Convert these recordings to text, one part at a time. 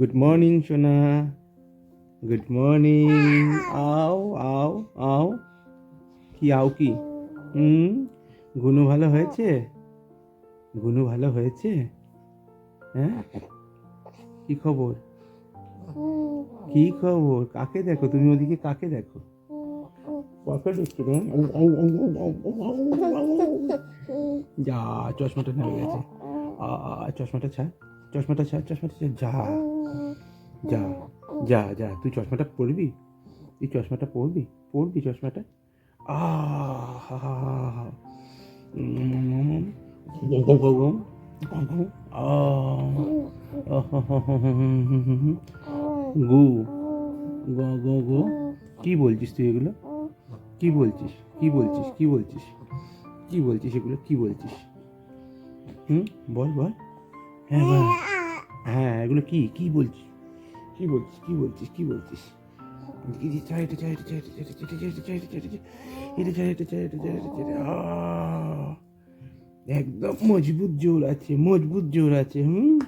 Good morning সোনা good morning আও আও আও কি আও কি হুম গুনু ভালো হয়েছে? গুনু ভালো হয়েছে? হ্যাঁ? কি খবর? কি খবর? কাকে দেখো? তুমি ওদিকে কাকে দেখো? কাকে দেখছ? যা চশমাটা নেমে গেছে। আ চশমাটা ছাড়। চশমাটা ছাড় চশমাটা ছাড়, যা যা যা যা, তুই চশমাটা পরবি? তুই চশমাটা পরবি? পরবি চশমাটা? আ। গু, গ গ গ, কি বলছিস তুই এগুলো? কি বলছিস? কি বলছিস? কি বলছিস? কি বলছিস এগুলো? কি বলছিস? হুম, বল বল। হ্যাঁ বল। হ্যাঁ এগুলো কি? কি বলছিস? কি বলছিস? কি বলছিস? কি বলছিস? কি যে চাই এটা চাই এটা চাই এটা চাই এটা চাই এটা চাই এটা চাই এটা চাই এটা! একদম মজবুত জোর আছে, মজবুত জোর আছে, হুম?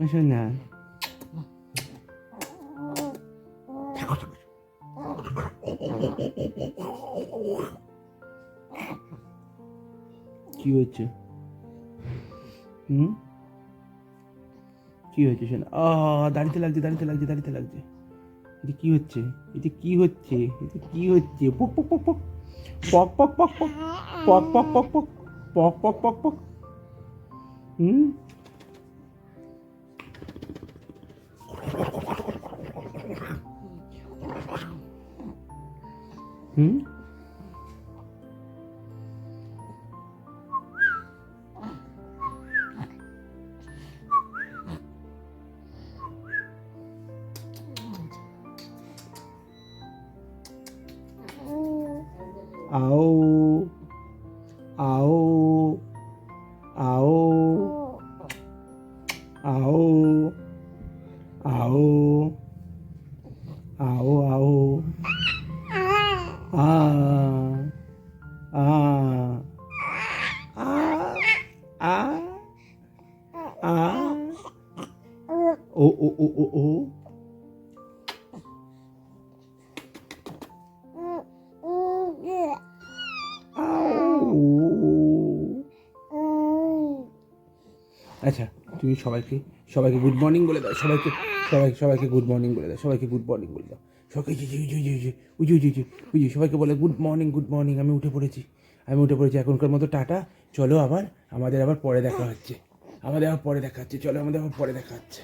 আসো না। থাকো থাকো। কি হচ্ছে? হুম? কি হয়েছে শোনা? আ, দাঁড়িতে লাগছে দাঁড়িতে লাগছে দাঁড়িতে লাগছে। এটা কি হচ্ছে? এটা কি হচ্ছে? এটা কি হচ্ছে? পক পক পক পক। পক পক পক পক। পক পক পক পক। পক পক পক পক। হুম? হুম? áo áo áo áo áo áo áo à. À. À. À. À. Ô ô ô ô ô আচ্ছা তুমি সবাইকে সবাইকে গুড মর্নিং বলে দাও, সবাইকে সবাই সবাইকে গুড মর্নিং বলে দাও, সবাইকে গুড মর্নিং বলে দাও। সবাইকে উজু উজু উজু উজু উজু সবাইকে বলে গুড মর্নিং গুড মর্নিং আমি উঠে পড়েছি। আমি উঠে পড়েছি এখনকার মতো টাটা, চলো আবার, আমাদের আবার পরে দেখা হচ্ছে। আমাদের আবার পরে দেখা হচ্ছে, চলো আমাদের আবার পরে দেখা হচ্ছে।